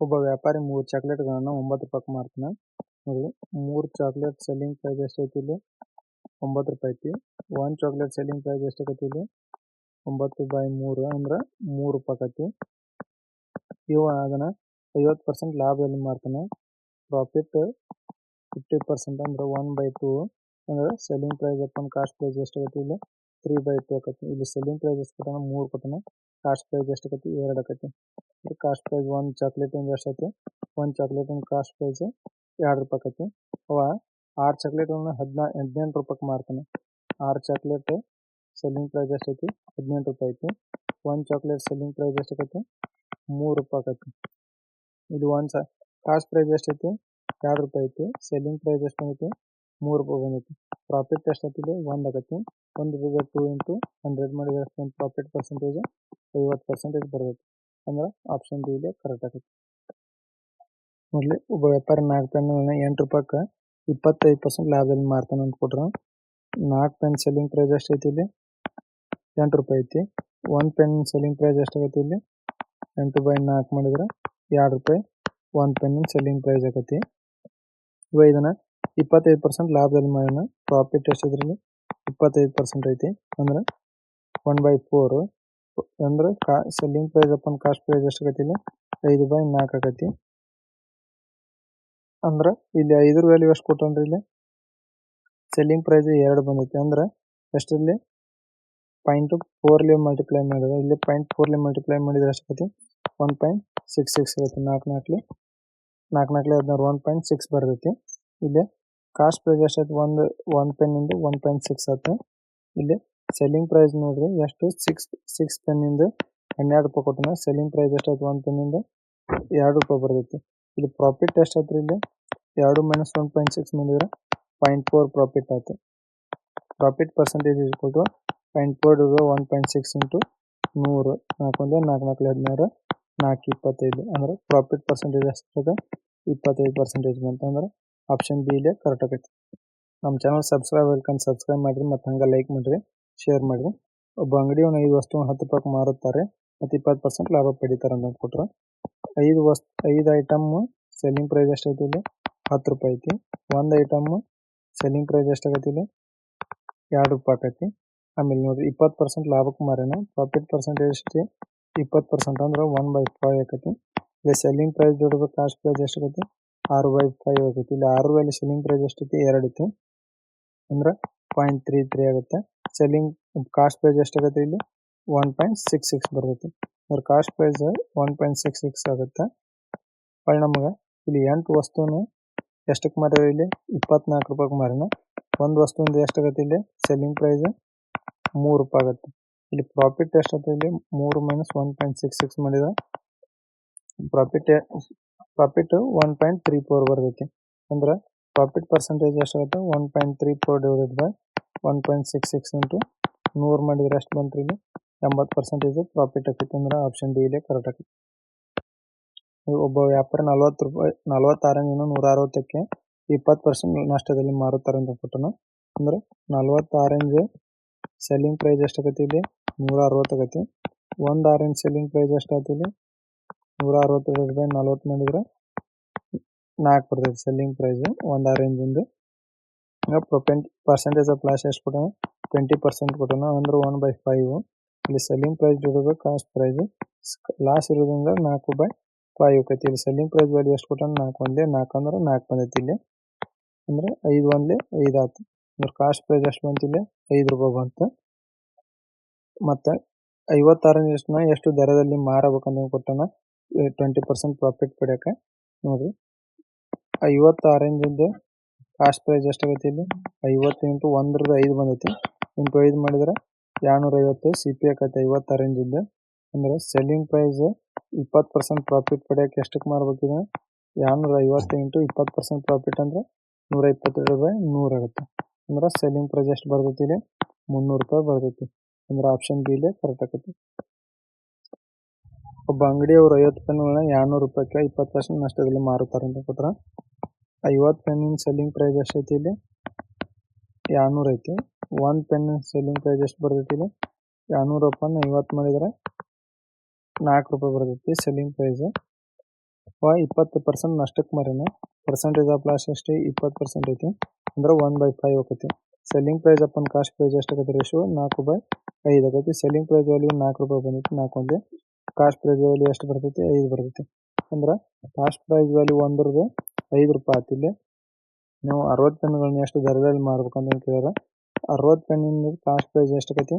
ಒಬ್ಬ ವ್ಯಾಪಾರಿ ಮೂರು ಚಾಕ್ಲೇಟ್ಗಳನ್ನು ಒಂಬತ್ತು ರೂಪಾಯಿಗೆ ಮಾರ್ತಾನೆ. ನೋಡಿ, ಮೂರು ಚಾಕ್ಲೇಟ್ ಸೆಲ್ಲಿಂಗ್ ಪ್ರೈಸ್ ಎಷ್ಟೈತಿ ಇಲ್ಲಿ? ಒಂಬತ್ತು ರೂಪಾಯಿ ಐತಿ. ಒನ್ ಚಾಕ್ಲೇಟ್ ಸೆಲ್ಲಿಂಗ್ ಪ್ರೈಸ್ ಎಷ್ಟಾಗೈತಿ ಇಲ್ಲಿ? ಒಂಬತ್ತು ಬೈ ಮೂರು ಅಂದ್ರೆ ಮೂರು ರೂಪಾಯಿ ಆಕತಿ ಇವ ಅದನ್ನ ಐವತ್ತು ಪರ್ಸೆಂಟ್ ಲಾಭದಲ್ಲಿ ಮಾರ್ತಾನೆ? ಪ್ರಾಫಿಟ್ ಫಿಫ್ಟಿ ಪರ್ಸೆಂಟ್ ಅಂದ್ರೆ ಒನ್ ಬೈ ಟೂ ಅಂದ್ರೆ selling price upon cost price ಎಷ್ಟಾಗೈತಿ ಇಲ್ಲಿ? ತ್ರೀ ಬೈ ಟು ಆಕತಿ ಇಲ್ಲಿ ಸೆಲ್ಲಿಂಗ್ ಪ್ರೈಸ್ ಎಷ್ಟು ಕೊಟ್ಟಾನ? ಮೂರು ಕೊಟ್ಟಾನ. ಕಾಸ್ಟ್ ಪ್ರೈಸ್ ಎಷ್ಟಾಗೈತಿ ಎರಡು ಆಕತಿ ಕಾಸ್ಟ್ ಪ್ರೈಸ್ ಒಂದು ಚಾಕ್ಲೇಟ್ ಇಂದ ಎಷ್ಟೈತಿ ಒಂದು ಚಾಕ್ಲೇಟ್ ಕಾಸ್ಟ್ ಪ್ರೈಸ್ ಎರಡು ರೂಪಾಯಿ ಆಕತಿ ಅವ ಆರು ಚಾಕ್ಲೇಟ್ ಹದಿನಾ ಹದಿನೆಂಟು ರೂಪಾಯಿಗೆ ಮಾರ್ತಾನೆ ಆರು ಚಾಕ್ಲೇಟ್ ಸೆಲ್ಲಿಂಗ್ ಪ್ರೈಸ್ ಎಷ್ಟೈತಿ ಹದಿನೆಂಟು ರೂಪಾಯಿ ಐತಿ ಒಂದು ಚಾಕ್ಲೇಟ್ ಸೆಲ್ಲಿಂಗ್ ಪ್ರೈಸ್ ಎಷ್ಟಾಗೈತಿ ಮೂರು ರೂಪಾಯಿ ಆಕತಿ ಇದು ಒಂದು ಸಾ ಕಾಸ್ಟ್ ಪ್ರೈಸ್ ಎಷ್ಟೈತಿ ಎರಡು ರೂಪಾಯಿ ಐತಿ ಸೆಲ್ಲಿಂಗ್ ಪ್ರೈಸ್ ಎಷ್ಟು ಬಂದೈತಿ ಮೂರು ರೂಪಾಯಿ ಬಂದೈತಿ ಪ್ರಾಫಿಟ್ ಎಷ್ಟೈತಿ ಒಂದ್ ಆಗೈತಿ ಒಂದ್ ರೂಪಾಯಿ ಟೂ ಇಂಟು ಹಂಡ್ರೆಡ್ ಮಾಡಿದ್ರೆ ಪ್ರಾಫಿಟ್ ಪರ್ಸೆಂಟೇಜ್ ಐವತ್ತು ಪರ್ಸೆಂಟೇಜ್ ಬರ್ತೈತಿ. ಅಂದ್ರೆ ಆಪ್ಷನ್ ಬಿ ಇದೆ ಕರೆಕ್ಟ್ ಆಗೈತಿ ಮೊದ್ಲು ಒಬ್ಬ ವ್ಯಾಪಾರಿ ನಾಲ್ಕು ಪೆನ್ ಎಂಟು ರೂಪಾಯಿಗೆ ಇಪ್ಪತ್ತೈದು ಪರ್ಸೆಂಟ್ ಲಾಭದಲ್ಲಿ ಮಾರ್ತಾನೆ ಅಂತ ಕೊಟ್ರು. ನಾಲ್ಕು ಪೆನ್ ಸೆಲ್ಲಿಂಗ್ ಪ್ರೈಸ್ ಎಷ್ಟೈತಿ ಇಲ್ಲಿ? ಎಂಟು ರೂಪಾಯಿ ಐತಿ. ಒಂದು ಪೆನ್ ಸೆಲ್ಲಿಂಗ್ ಪ್ರೈಸ್ ಎಷ್ಟಾಗೈತಿ ಇಲ್ಲಿ? ಎಂಟು ಬೈ ನಾಲ್ಕು ಮಾಡಿದ್ರೆ ಎರಡು ರೂಪಾಯಿ. ಒಂದು ಪೆನ್ನಿನ ಸೆಲ್ಲಿಂಗ್ ಪ್ರೈಸ್ ಆಗೈತಿ ಇವ ಇದನ್ನ ಇಪ್ಪತ್ತೈದು ಪರ್ಸೆಂಟ್ ಲಾಭದಲ್ಲಿ ಮಾಡೋಣ ಪ್ರಾಫಿಟ್ ಎಷ್ಟಿದ್ರಲ್ಲಿ ಇಪ್ಪತ್ತೈದು ಪರ್ಸೆಂಟ್ ಐತಿ. ಅಂದ್ರೆ ಒನ್ ಬೈ ಫೋರ್ ಅಂದ್ರೆ ಕಾ selling price upon cost price ಎಷ್ಟಾಗೈತಿ ಇಲ್ಲಿ? ಐದು ಬೈ ನಾಲ್ಕು ಆಗೈತಿ. ಅಂದ್ರೆ ಇಲ್ಲಿ ಐದರ ವ್ಯಾಲ್ಯೂ ಎಷ್ಟು ಕೊಟ್ಟಂದ್ರೆ ಇಲ್ಲಿ? ಸೆಲ್ಲಿಂಗ್ ಪ್ರೈಸ್ ಎರಡು ಬಂದೈತಿ. ಅಂದ್ರೆ ಎಷ್ಟರಲ್ಲಿ ಪಾಯಿಂಟ್ ಫೋರ್ಲಿ ಮಲ್ಟಿಪ್ಲೈ ಮಾಡಿದ್ರೆ, ಇಲ್ಲಿ ಪಾಯಿಂಟ್ ಫೋರ್ಲಿ ಮಲ್ಟಿಪ್ಲೈ ಮಾಡಿದ್ರೆ ಎಷ್ಟಾಗೈತಿ ಒನ್ ಪಾಯಿಂಟ್ ಸಿಕ್ಸ್ ಸಿಕ್ಸ್ ಆಗೈತಿ. ನಾಲ್ಕು ನಾಲ್ಕಲಿ ನಾಲ್ಕು ನಾಲ್ಕಲಿ ಹದಿನಾರು ಒನ್ ಪಾಯಿಂಟ್ ಸಿಕ್ಸ್ ಬರ್ತೈತಿ. ಇಲ್ಲಿ ಕಾಸ್ಟ್ ಪ್ರೈಸ್ ಎಷ್ಟೈತಿ ಒಂದು ಒನ್ ಪೆನ್ನಿಂದ ಒನ್ ಪಾಯಿಂಟ್ ಸಿಕ್ಸ್ ಆಯ್ತು ಇಲ್ಲಿ ಸೆಲ್ಲಿಂಗ್ ಪ್ರೈಸ್ ನೋಡ್ರಿ, ಎಷ್ಟು? ಸಿಕ್ಸ್ ಸಿಕ್ಸ್ ಪೆನ್ನಿಂದ ಹನ್ನೆರಡು ರೂಪಾಯಿ ಕೊಟ್ಟನ. ಸೆಲ್ಲಿಂಗ್ ಪ್ರೈಸ್ ಎಷ್ಟಾಯ್ತು ಒಂದು ಇಂದ ಎರಡು ರೂಪಾಯಿ ಬರ್ತೈತಿ. ಇಲ್ಲಿ ಪ್ರಾಫಿಟ್ ಎಷ್ಟಾಯ್ತು ಇಲ್ಲಿ? ಎರಡು ಮೈನಸ್ ಒನ್ ಪಾಯಿಂಟ್ ಸಿಕ್ಸ್ ಮಾಡಿದ್ರೆ ಪಾಯಿಂಟ್ ಫೋರ್ ಪ್ರಾಫಿಟ್ ಆಯ್ತು profit percentage equal to point four one point six into ನೂರು. ನಾಲ್ಕು ಒಂದೇ ನಾಲ್ಕು ನಾಲ್ಕು, ಹದಿನಾರು, ನಾಲ್ಕು, ಇಪ್ಪತ್ತೈದು. ಅಂದ್ರೆ ಪ್ರಾಫಿಟ್ ಪರ್ಸೆಂಟೇಜ್ ಎಷ್ಟಿದೆ ಇಪ್ಪತ್ತೈದು ಪರ್ಸೆಂಟೇಜ್ ಬಂತು ಅಂದ್ರೆ ಆಪ್ಷನ್ ಬಿ ಇಲ್ಲೇ ಕರೆಕ್ಟ್ ಆಗೈತಿ. ನಮ್ಮ ಚಾನಲ್ ಸಬ್ಸ್ಕ್ರೈಬ್ ಹೇಳ್ಕೊಂಡು ಸಬ್ಸ್ಕ್ರೈಬ್ ಮಾಡಿರಿ, ಮತ್ತು ಹಂಗೆ ಲೈಕ್ ಮಾಡಿರಿ ಶೇರ್ ಮಾಡಿರಿ. ಒಬ್ಬ ಅಂಗಡಿಯವನು ಐದು ವಸ್ತು ಹತ್ತು ರೂಪಾಯಿ ಮಾರುತ್ತಾರೆ, ಮತ್ತು ಇಪ್ಪತ್ತು ಪರ್ಸೆಂಟ್ ಲಾಭ ಪಡಿತಾರೆ ಅಂತ ಕೊಟ್ಟರು ಐದು ವಸ್ತು, ಐದು ಐಟಮ್ ಸೆಲ್ಲಿಂಗ್ ಪ್ರೈಸ್ ಎಷ್ಟೈತಿ ಇಲ್ಲಿ? ಹತ್ತು ರೂಪಾಯಿ ಐತಿ. ಒಂದು ಐಟಮ್ಮು ಸೆಲ್ಲಿಂಗ್ ಪ್ರೈಸ್ ಎಷ್ಟಾಗೈತಿ ಇಲ್ಲಿ? ಎರಡು ರೂಪಾಯಿ ಆಕೈತಿ. ಆಮೇಲೆ ನೋಡ್ರಿ ಇಪ್ಪತ್ತು ಪರ್ಸೆಂಟ್ ಲಾಭಕ್ಕೆ ಮಾರೇನ ಪ್ರಾಫಿಟ್ ಪರ್ಸೆಂಟೇಜ್ ಎಷ್ಟು ಇಪ್ಪತ್ತು ಪರ್ಸೆಂಟ್ ಅಂದ್ರೆ ಒನ್ ಬೈ ಫೈವ್ ಆಕೈತಿ. ಇಲ್ಲಿ ಸೆಲ್ಲಿಂಗ್ ಪ್ರೈಸ್ ದುಡ್ಬೇಕು ಕಾಸ್ಟ್ ಪ್ರೈಸ್ ಎಷ್ಟಾಗೈತಿ? ಆರು ಬೈ ಫೈವ್ ಆಗೈತಿ ಇಲ್ಲಿ ಆರು ಬೈ ಸೆಲ್ಲಿಂಗ್ ಪ್ರೈಸ್ ಎಷ್ಟೈತಿ ಎರಡು ಐತಿ ಅಂದ್ರೆ ಪಾಯಿಂಟ್ ತ್ರೀ ತ್ರೀ ಆಗುತ್ತೆ. ಸೆಲ್ಲಿಂಗ್ ಕಾಸ್ಟ್ ಪ್ರೈಸ್ ಎಷ್ಟಾಗುತ್ತೆ ಇಲ್ಲಿ? ಒನ್ ಪಾಯಿಂಟ್ ಸಿಕ್ಸ್ ಸಿಕ್ಸ್ ಬರ್ತೈತಿ. ಅದ್ರ cost price one point six six ಆಗುತ್ತೆ. ಹೊಳ್ಳಿ ನಮಗೆ ಇಲ್ಲಿ ಎಂಟು ವಸ್ತುನು ಎಷ್ಟಕ್ಕೆ ಮಾರ್ಯಾರ ಇಲ್ಲಿ? ಇಪ್ಪತ್ನಾಲ್ಕು ರೂಪಾಯಿಗೆ ಮಾರಿನ ಒಂದು ವಸ್ತುವಿಂದ ಎಷ್ಟಾಗತ್ತೆ ಇಲ್ಲಿ? ಸೆಲ್ಲಿಂಗ್ ಪ್ರೈಸ್ ಮೂರು ರೂಪಾಯಿ ಆಗುತ್ತೆ. ಇಲ್ಲಿ ಪ್ರಾಫಿಟ್ ಎಷ್ಟಾಗುತ್ತೆ ಇಲ್ಲಿ? ಮೂರು minus one point six six ಮಾಡಿದ. Profit profit one point three four ಬರ್ತೈತಿ. ಅಂದ್ರೆ ಪ್ರಾಫಿಟ್ ಪರ್ಸೆಂಟೇಜ್ ಎಷ್ಟಾಗುತ್ತೆ? One point three four divided by one point six six into ನೂರು ಮಾಡಿದ್ರೆ ಎಷ್ಟು ಬಂತು ಇಲ್ಲಿ? ಎಂಬತ್ತು ಪರ್ಸೆಂಟೇಜ್ ಪ್ರಾಫಿಟ್ ಆಕೈತಿ ಅಂದ್ರೆ ಆಪ್ಷನ್ ಡಿ ಇಲ್ಲೇ ಕರೆಕ್ಟ್ ಆಕೈತಿ. ಒಬ್ಬ ವ್ಯಾಪಾರ ನಲ್ವತ್ತು ರೂಪಾಯಿ, ನಲ್ವತ್ತಾರರಿಂದ ನೂರ ಅರವತ್ತಕ್ಕೆ ಇಪ್ಪತ್ತು ಪರ್ಸೆಂಟ್ ನಷ್ಟದಲ್ಲಿ ಮಾರುತ್ತಾರೆ ಅಂತ ಕೊಟ್ಟನು ಅಂದ್ರೆ ನಲ್ವತ್ತು ಆರೆಂಜ್ ಸೆಲ್ಲಿಂಗ್ ಪ್ರೈಸ್ ಎಷ್ಟಾಗೈತಿ ಇಲ್ಲಿ? ನೂರ ಅರವತ್ತಾಗೈತಿ ಒಂದು ಆರೆಂಜ್ ಸೆಲ್ಲಿಂಗ್ ಪ್ರೈಸ್ ಎಷ್ಟಾಗೈತಿ ಇಲ್ಲಿ? ನೂರ ಅರವತ್ತು ಬೈ ನಲ್ವತ್ತು ಮಾಡಿದ್ರೆ ನಾಲ್ಕು ಬರ್ತೈತಿ ಸೆಲ್ಲಿಂಗ್ ಪ್ರೈಸ್ ಒಂದು ಆರೆಂಜಿಂದು ಪ್ರೊಪೆಂಟ್ ಪರ್ಸೆಂಟೇಜ್ ಆಫ್ ಲಾಸ್ ಎಷ್ಟು ಕೊಟ್ಟನ ಟ್ವೆಂಟಿ ಪರ್ಸೆಂಟ್ ಕೊಟ್ಟನ ಅಂದ್ರೆ ಒನ್ ಬೈ ಫೈವ್ ಇಲ್ಲಿ selling price divide cost price loss ಇರೋದ್ರಿಂದ ನಾಲ್ಕು ಬೈ ಫೈವ್ ಆಕೈತಿ ಇಲ್ಲಿ ಸೆಲ್ಲಿಂಗ್ ಪ್ರೈಸ್ ವ್ಯಾಲ್ಯೂ ಎಷ್ಟು ಕೊಟ್ಟಾನ ನಾಲ್ಕು ಒಂದೇ ನಾಲ್ಕು ಅಂದ್ರೆ ನಾಲ್ಕು ಬಂದೈತಿ ಇಲ್ಲಿ ಅಂದ್ರೆ ಐದು ಒಂದೇ ಐದು ಆಯ್ತು ಅಂದ್ರೆ ಕಾಸ್ಟ್ ಪ್ರೈಸ್ ಎಷ್ಟು ಬಂತು ಇಲ್ಲಿ ಐದು ರೂಪಾಯಿ ಬಂತು ಮತ್ತೆ ಐವತ್ತಾರನೇ ಎಷ್ಟನ್ನ ಎಷ್ಟು ದರದಲ್ಲಿ ಮಾರಬೇಕಂತ ಕೊಟ್ಟಾನ ಟ್ವೆಂಟಿ ಪರ್ಸೆಂಟ್ ಪ್ರಾಫಿಟ್ ಪಡ್ಯಾಕ. ನೋಡ್ರಿ. ಐವತ್ತು ಆರೆಂಜಿಂದು ಕಾಸ್ಟ್ ಪ್ರೈಸ್ ಎಷ್ಟಾಗೈತಿ ಇಲ್ಲಿ? ಐವತ್ತು ಇಂಟು ಒಂದ್ರದ್ದು ಐದು ಬಂದೈತಿ. ಇಂಟು ಐದು ಮಾಡಿದ್ರೆ ಏಳ್ನೂರ ಐವತ್ತು ಸಿ ಪಿ ಆಕೈತಿ ಐವತ್ತು ಆರೆಂಜಿಂದು ಅಂದ್ರೆ ಸೆಲ್ಲಿಂಗ್ ಪ್ರೈಸ್ ಇಪ್ಪತ್ತು ಪರ್ಸೆಂಟ್ ಪ್ರಾಫಿಟ್ ಪಡೆಯಕ್ಕೆ ಎಷ್ಟಕ್ಕೆ ಮಾರ್ಬೇಕಿದೆ ಏಳ್ನೂರ ಐವತ್ತು ಇಂಟು ಇಪ್ಪತ್ತು ಪರ್ಸೆಂಟ್ ಪ್ರಾಫಿಟ್ ಅಂದರೆ ನೂರ ಇಪ್ಪತ್ತೆರಡು ರೂಪಾಯಿ ನೂರು ಆಗುತ್ತೆ. ಅಂದ್ರೆ ಸೆಲ್ಲಿಂಗ್ ಪ್ರೈಸ್ ಎಷ್ಟು ಬರ್ತೈತಿ ಇಲ್ಲಿ? ಮುನ್ನೂರು ರೂಪಾಯಿ ಬರ್ತೈತಿ. ಅಂದ್ರೆ ಆಪ್ಷನ್ ಬಿ ಇಲ್ಲೇ ಕರೆಕ್ಟ್ ಆಕೈತಿ ಒಬ್ಬ ಅಂಗಡಿಯವರು ಐವತ್ತು ಪೆನ್ಗಳನ್ನ ಎರಡ್ನೂರು ರೂಪಾಯಿಗೆ ಇಪ್ಪತ್ತು ಪರ್ಸೆಂಟ್ ನಷ್ಟದಲ್ಲಿ ಮಾರುತ್ತಾರೆ ಅಂತ ಕೊಟ್ರ. ಐವತ್ತು ಪೆನ್ನಿನ ಸೆಲ್ಲಿಂಗ್ ಪ್ರೈಸ್ ಎಷ್ಟೈತಿ ಇಲ್ಲಿ? ಎರಡ್ನೂರು ಐತಿ. ಒಂದು ಪೆನ್ ಸೆಲ್ಲಿಂಗ್ ಪ್ರೈಸ್ ಎಷ್ಟು ಬರ್ತೈತಿ ಇಲ್ಲಿ? ಎರಡ್ನೂರು ರೂಪಾಯಿ ಐವತ್ತು ಮಾಡಿದ್ರೆ ನಾಲ್ಕು ರೂಪಾಯಿ ಬರ್ತೈತಿ ಸೆಲ್ಲಿಂಗ್ ಪ್ರೈಸ್ ಅವ ಇಪ್ಪತ್ತು ಪರ್ಸೆಂಟ್ ನಷ್ಟಕ್ಕೆ ಮಾರಿನ. ಪರ್ಸೆಂಟೇಜ್ ಆಫ್ ಲಾಸ್ಟ್ ಎಷ್ಟು? ಇಪ್ಪತ್ತು ಪರ್ಸೆಂಟ್ ಐತಿ. ಅಂದ್ರೆ ಒನ್ ಬೈ ಫೈವ್ ಆಕೈತಿ. Selling price upon cost price ಎಷ್ಟಾಗತ್ತೆ ರೇಷಿಯೋ ನಾಲ್ಕು ಬೈ ಐದು ಆಗೈತಿ ಸೆಲ್ಲಿಂಗ್ ಪ್ರೈಸ್ ವ್ಯಾಲ್ಯೂ ನಾಲ್ಕು ರೂಪಾಯಿ ಬಂದೈತಿ, ನಾಲ್ಕು ಒಂದೇ. ಕಾಸ್ಟ್ ಪ್ರೈಸ್ ವ್ಯಾಲ್ಯೂ ಎಷ್ಟು ಬರ್ತೈತಿ? ಐದು ಬರ್ತೈತಿ. ಅಂದ್ರೆ ಕಾಸ್ಟ್ ಪ್ರೈಸ್ ವ್ಯಾಲ್ಯೂ ಒಂದ್ರದ್ದು ಐದು ರೂಪಾಯಿ ಆತು ಇಲ್ಲಿ. ನೀವು ಅರವತ್ತು ಪೆನ್ಗಳನ್ನ ಎಷ್ಟು ದರದಲ್ಲಿ ಮಾಡ್ಬೇಕಂತ ಕೇಳ್ಯಾರ ಅರವತ್ತು ಪೆನ್ನಿಂದ ಕಾಸ್ಟ್ ಪ್ರೈಸ್ ಎಷ್ಟು ಆಕತಿ?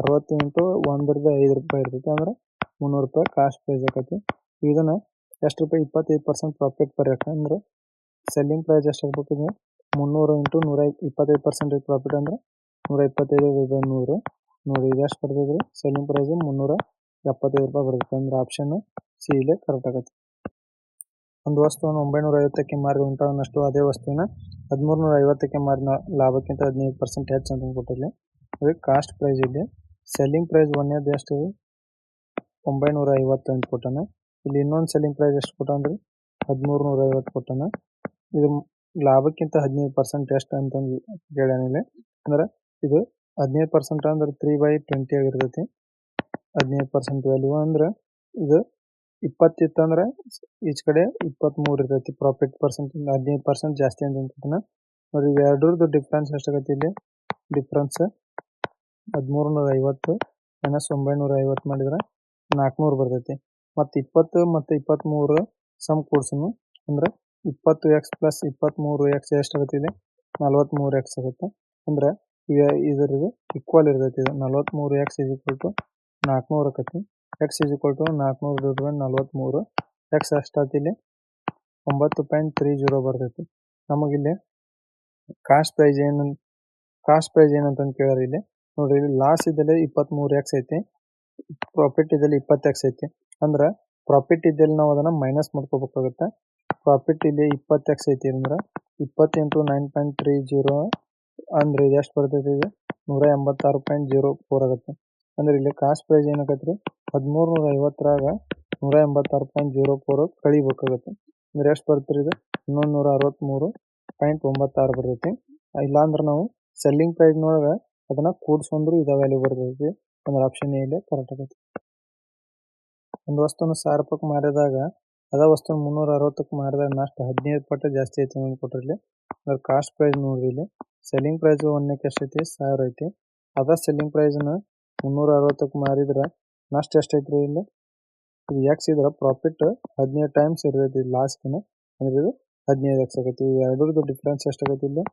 ಅರವತ್ತು ಇಂಟು ಒಂದ್ರದ್ದು ಐದು ರೂಪಾಯಿ ಇರ್ತೈತಿ. ಅಂದ್ರೆ ಮುನ್ನೂರು ರೂಪಾಯಿ ಕಾಸ್ಟ್ ಪ್ರೈಸ್ ಆಕತಿ. ಇದನ್ನ ಎಷ್ಟು ರೂಪಾಯಿ? ಇಪ್ಪತ್ತೈದು ಪರ್ಸೆಂಟ್ ಪ್ರಾಫಿಟ್ ಬರಕ್ಕೆ ಅಂದ್ರೆ ಸೆಲ್ಲಿಂಗ್ ಪ್ರೈಸ್ ಎಷ್ಟು ಆಗ್ಬೇಕಿದೆ ಮುನ್ನೂರು ಇಂಟು ನೂರ ಇಪ್ಪತ್ತೈದು ಪರ್ಸೆಂಟ್ ಪ್ರಾಫಿಟ್ ಅಂದ್ರೆ ನೂರ ಇಪ್ಪತ್ತೈದು ನೂರು. ನೋಡಿ, ಇದು ಎಷ್ಟು ಬರ್ತೈತೆ ಸೆಲ್ಲಿಂಗ್ ಪ್ರೈಸ್ ಮುನ್ನೂರ ಎಪ್ಪತ್ತೈದು ರೂಪಾಯಿ ಬರುತ್ತೆ ಅಂದ್ರೆ ಆಪ್ಷನ್ ಸಿ ಇಲ್ಲೇ ಕರೆಕ್ಟ್ ಆಗುತ್ತೆ. ಒಂದು ವಸ್ತುವನ್ನು ಒಂಬೈನೂರ ಐವತ್ತಕ್ಕೆ ಮಾರಿದ ಅನ್ನಷ್ಟು ಅದೇ ವಸ್ತುವಿನ ಹದಿಮೂರು ನೂರ ಐವತ್ತಕ್ಕೆ ಮಾರಿದ ಲಾಭಕ್ಕಿಂತ ಹದಿನೈದು ಪರ್ಸೆಂಟ್ ಹೆಚ್ಚು ಅಂತ ಕೊಟ್ಟಿರಲಿ ಅದಕ್ಕೆ ಕಾಸ್ಟ್ ಪ್ರೈಸ್ ಇಲ್ಲಿ ಸೆಲ್ಲಿಂಗ್ ಪ್ರೈಸ್ ಒಂದೇದು ಎಷ್ಟು? ಒಂಬೈನೂರ ಐವತ್ತು ಅಂತ ಕೊಟ್ಟಾನ. ಇಲ್ಲಿ ಇನ್ನೊಂದು ಸೆಲ್ಲಿಂಗ್ ಪ್ರೈಸ್ ಎಷ್ಟು ಕೊಟ್ಟಾನ್ರಿ ಹದಿಮೂರು ನೂರ ಐವತ್ತು ಕೊಟ್ಟಾನ. ಇದು ಲಾಭಕ್ಕಿಂತ ಹದಿನೈದು ಪರ್ಸೆಂಟ್ ಎಷ್ಟು ಅಂತ ಕೇಳಿ ಇಲ್ಲಿ. ಅಂದ್ರೆ ಇದು ಹದಿನೈದು ಪರ್ಸೆಂಟ್ ಅಂದ್ರೆ ತ್ರೀ ಬೈ ಟ್ವೆಂಟಿ ಆಗಿರ್ತೈತಿ. ಹದಿನೈದು ಪರ್ಸೆಂಟ್ ವ್ಯಾಲ್ಯೂ ಅಂದ್ರೆ ಇದು ಇಪ್ಪತ್ತಿತ್ತಂದ್ರೆ ಈಚ್ ಕಡೆ ಇಪ್ಪತ್ತ್ಮೂರು ಇರ್ತೈತಿ. ಪ್ರಾಫಿಟ್ ಪರ್ಸೆಂಟ್ ಹದಿನೈದು ಪರ್ಸೆಂಟ್ ಜಾಸ್ತಿ ಅಂತ ನೋಡಿ ಇವೆರಡರದ್ದು ಡಿಫ್ರೆನ್ಸ್ ಎಷ್ಟಾಗತ್ತೆ ಇಲ್ಲಿ? ಡಿಫ್ರೆನ್ಸ್ ಹದಿಮೂರು ನೂರ ಐವತ್ತು ಮೈನಸ್ ಒಂಬೈನೂರ ಐವತ್ತು ಮಾಡಿದ್ರೆ ನಾಲ್ಕುನೂರು ಬರ್ತೈತಿ. ಮತ್ತು ಇಪ್ಪತ್ತು ಮತ್ತು ಇಪ್ಪತ್ತ್ಮೂರು ಸಮ್ ಕೂಡ್ಸುನು ಅಂದ್ರೆ ಇಪ್ಪತ್ತು ಎಕ್ಸ್ ಪ್ಲಸ್ ಇಪ್ಪತ್ತ್ಮೂರು ಎಕ್ಸ್ ಎಷ್ಟಾಗುತ್ತೆ ಇಲ್ಲಿ? ನಲ್ವತ್ತ್ಮೂರು ಎಕ್ಸ್ ಆಗುತ್ತೆ. ಅಂದ್ರೆ ಈಗ ಇದ್ರದ್ದು ಈಕ್ವಲ್ ಇರ್ತೈತಿ ಇದು. ನಲ್ವತ್ತ್ಮೂರು ಎಕ್ಸ್ ಇಸ್ ಈಕ್ವಲ್ ಟು ನಾಲ್ಕುನೂರು ಆಕತಿ. ಎಕ್ಸ್ ಇಸ್ ಈಕ್ವಲ್ ಟು ನಾಲ್ಕುನೂರು ಡಿವೈಡ್ ಬೈ ನಲ್ವತ್ತ್ಮೂರು ಎಕ್ಸ್ ಅಷ್ಟಾತಿ ಇಲ್ಲಿ ಒಂಬತ್ತು ಪಾಯಿಂಟ್ ತ್ರೀ ಜೀರೋ ಬರ್ತೈತಿ. ನಮಗಿಲ್ಲಿ ಕಾಸ್ಟ್ ಪ್ರೈಸ್ ಏನು ಕಾಸ್ಟ್ ಪ್ರೈಸ್ ಏನಂತಂದು ಕೇಳ್ಯಾರ ಇಲ್ಲಿ. ನೋಡ್ರಿ, ಇಲ್ಲಿ ಲಾಸ್ ಇದ್ದಲ್ಲಿ ಇಪ್ಪತ್ತ್ಮೂರು ಎಕ್ಸ್ ಐತಿ. ಪ್ರಾಫಿಟ್ ಇದ್ದಲ್ಲಿ ಇಪ್ಪತ್ತು ಎಕ್ಸ್ ಐತಿ. ಅಂದ್ರೆ ಪ್ರಾಫಿಟ್ ಇದ್ದಲ್ಲಿ ನಾವು ಅದನ್ನ ಮೈನಸ್ ಮಾಡ್ಕೋಬೇಕಾಗುತ್ತೆ. ಪ್ರಾಫಿಟ್ ಇಲ್ಲಿ ಇಪ್ಪತ್ತು ಎಕ್ಸ್ ಐತಿ ಅಂದ್ರೆ ಇಪ್ಪತ್ತೆಂಟು ನೈನ್ ಪಾಯಿಂಟ್ ತ್ರೀ ಜೀರೋ ಅಂದ್ರೆ ಇದು ಎಷ್ಟು ಬರ್ತೈತಿ ಇದು? ನೂರ ಎಂಬತ್ತಾರು ಪಾಯಿಂಟ್ ಜೀರೋ ಫೋರ್ ಆಗುತ್ತೆ. ಅಂದ್ರೆ ಇಲ್ಲಿ ಕಾಸ್ಟ್ ಪ್ರೈಸ್ ಏನ್ ರೀ ಹದಿಮೂರ್ ನೂರ ಐವತ್ತರಾಗ ನೂರ ಎಂಬತ್ತಾರು ಪಾಯಿಂಟ್ ಜೀರೋ ಫೋರ್ ಕಳಿಬೇಕಾಗತ್ತೆ. ಅಂದ್ರೆ ಎಷ್ಟು ಬರ್ತೀರಿ ಇದು? ಇನ್ನೊಂದು ನೂರ ಅರವತ್ಮೂರು ಪಾಯಿಂಟ್ ಒಂಬತ್ತಾರು ಬರ್ತೈತಿ. ಇಲ್ಲಾಂದ್ರೆ ನಾವು ಸೆಲ್ಲಿಂಗ್ ಪ್ರೈಸ್ ಪ್ರೈಸ್ನೊಳಗೆ ಅದನ್ನ ಕೂಡ್ಸೊಂದ್ರು ಇದ ವ್ಯಾಲ್ಯೂ ಬರ್ತೈತಿ. ಅಂದ್ರೆ ಆಪ್ಷನ್ ಎ ಕರೆಕ್ಟ್ ಆಗೈತಿ ಒಂದು ವಸ್ತುನ ಸಾವಿರ ರೂಪಾಯಿ ಮಾರಿದಾಗ, ಅದ ವಸ್ತು ಮುನ್ನೂರ ಅರವತ್ತಕ್ಕೆ ಮಾರಿದಾಗ ನಾಷ್ಟ ಹದಿನೈದು ಪಟ್ಟು ಜಾಸ್ತಿ ಐತಿ ಅಂತ ಕೊಟ್ಟಿರಲಿ ಅಂದ್ರೆ ಕಾಸ್ಟ್ ಪ್ರೈಸ್ ನೋಡ್ರಿ ಇಲ್ಲಿ. ಸೆಲ್ಲಿಂಗ್ ಪ್ರೈಸ್ ಒಂದಕ್ಕೆ ಎಷ್ಟೈತಿ? ಸಾವಿರ ಐತಿ. ಅದ ಸೆಲ್ಲಿಂಗ್ ಪ್ರೈಸ್ನ ಮುನ್ನೂರ ಅರವತ್ತಕ್ಕೆ ಮಾರಿದ್ರ ನಷ್ಟ ಎಷ್ಟೈತ್ರಿ ಇಲ್ಲಿ? ಇದು ಎಕ್ಸ್ ಇದ್ರ ಪ್ರಾಫಿಟ್ ಹದಿನೈದು ಟೈಮ್ಸ್ ಇರ್ತೈತಿ ಲಾಸ್ಟ್ನ ಅಂದ್ರೆ ಇದು ಹದಿನೈದು ಎಕ್ಸ್ ಆಗೈತಿ. ಎರಡರದ್ದು ಡಿಫ್ರೆನ್ಸ್ ಎಷ್ಟಾಗೈತಿ ಇಲ್ಲಿ?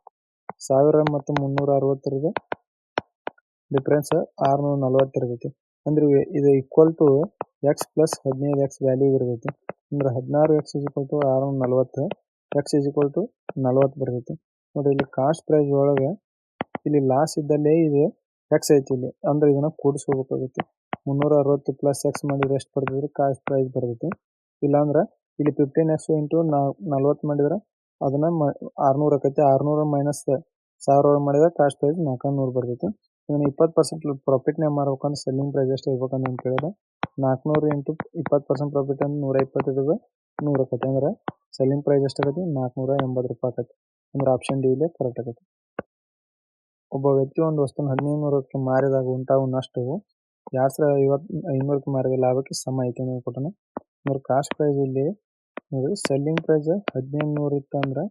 ಸಾವಿರ ಮತ್ತು ಮುನ್ನೂರ ಅರವತ್ತರದ್ದು ಡಿಫ್ರೆನ್ಸ್ ಆರುನೂರ ನಲ್ವತ್ತು ಇರ್ತೈತಿ. ಅಂದ್ರೆ ಇದು ಈಕ್ವಲ್ ಟು ಎಕ್ಸ್ ಪ್ಲಸ್ ಹದಿನೈದು ಎಕ್ಸ್ ವ್ಯಾಲ್ಯೂ ಇರ್ತೈತಿ ಅಂದ್ರೆ ಹದಿನಾರು ಎಕ್ಸ್ ಈಕ್ವಲ್ ಟು ಆರುನೂರ ನಲ್ವತ್ತು ಎಕ್ಸ್ ಈಕ್ವಲ್ ಟು ನಲ್ವತ್ತು ಬರ್ತೈತಿ. ನೋಡಿ ಇಲ್ಲಿ ಕಾಸ್ಟ್ ಪ್ರೈಸ್ ಒಳಗೆ ಇಲ್ಲಿ ಲಾಸ್ ಇದ್ದಲ್ಲೇ ಇದು ಎಕ್ಸ್ ಐತಿ ಇಲ್ಲಿ. ಅಂದ್ರೆ ಇದನ್ನ ಕೂಡಿಸ್ಕೋಬೇಕಾಗುತ್ತೆ. ಮುನ್ನೂರ ಅರವತ್ತು ಪ್ಲಸ್ ಎಕ್ಸ್ ಮಾಡಿದ್ರೆ ಎಷ್ಟು ಬರ್ತೈತಿ ಕಾಸ್ಟ್ ಪ್ರೈಸ್ ಬರ್ತೈತಿ. ಇಲ್ಲಾಂದ್ರೆ ಇಲ್ಲಿ ಫಿಫ್ಟೀನ್ ಎಕ್ಸ್ ಇಂಟು ನಲ್ವತ್ತು ಮಾಡಿದ್ರೆ ಅದನ್ನ ಆರ್ನೂರು ಆಕೈತಿ. ಆರ್ನೂರ ಮೈನಸ್ ಸಾವಿರ ಮಾಡಿದ್ರೆ ಕಾಸ್ಟ್ ಪ್ರೈಸ್ ನಾಲ್ಕುನೂರು ಬರ್ತೈತಿ. ಇದನ್ನ ಇಪ್ಪತ್ತು ಪರ್ಸೆಂಟ್ ಪ್ರಾಫಿಟ್ನೇ ಮಾರ್ಬೇಕಂದ್ರೆ ಸೆಲ್ಲಿಂಗ್ ಪ್ರೈಸ್ ಎಷ್ಟು ಇರ್ಬೇಕಂತ ಅಂತ ಕೇಳಿದ್ರೆ ನಾಲ್ಕುನೂರು ಇಂಟು ಇಪ್ಪತ್ತು ಪರ್ಸೆಂಟ್ ಪ್ರಾಫಿಟ್ ಅಂದ್ರೆ ನೂರ ಇಪ್ಪತ್ತೈದು ನೂರು ಆಕೈತಿ. ಅಂದ್ರೆ ಸೆಲ್ಲಿಂಗ್ ಪ್ರೈಸ್ ಎಷ್ಟಾಗೈತಿ ನಾಲ್ಕುನೂರ ಎಂಬತ್ತು ರೂಪಾಯಿ ಆಕೈತಿ. ಅಂದ್ರೆ ಆಪ್ಷನ್ ಡಿ ಇಲ್ಲೇ ಕರೆಕ್ಟ್ ಆಗೈತಿ ಒಬ್ಬ ವ್ಯಕ್ತಿ ಒಂದು ವಸ್ತುನ ಹದಿನೈದು ನೂರಕ್ಕೆ ಮಾರಿದಾಗ ಉಂಟಾಗುವ ನಷ್ಟವು ಯಾವ ಸಾವಿರದ ಐವತ್, ಐನೂರಕ್ಕೆ ಮಾರಿದ ಲಾಭಕ್ಕೆ ಸಮ ಐತೆ ಅಂತ ಕೊಟ್ಟನು. ಅಂದ್ರೆ ಕಾಸ್ಟ್ ಪ್ರೈಸ್ ಇಲ್ಲಿ ನೋಡಿ ಸೆಲ್ಲಿಂಗ್ ಪ್ರೈಸ್ ಹದಿನೈದು ನೂರು ಇತ್ತು ಅಂದ್ರೆ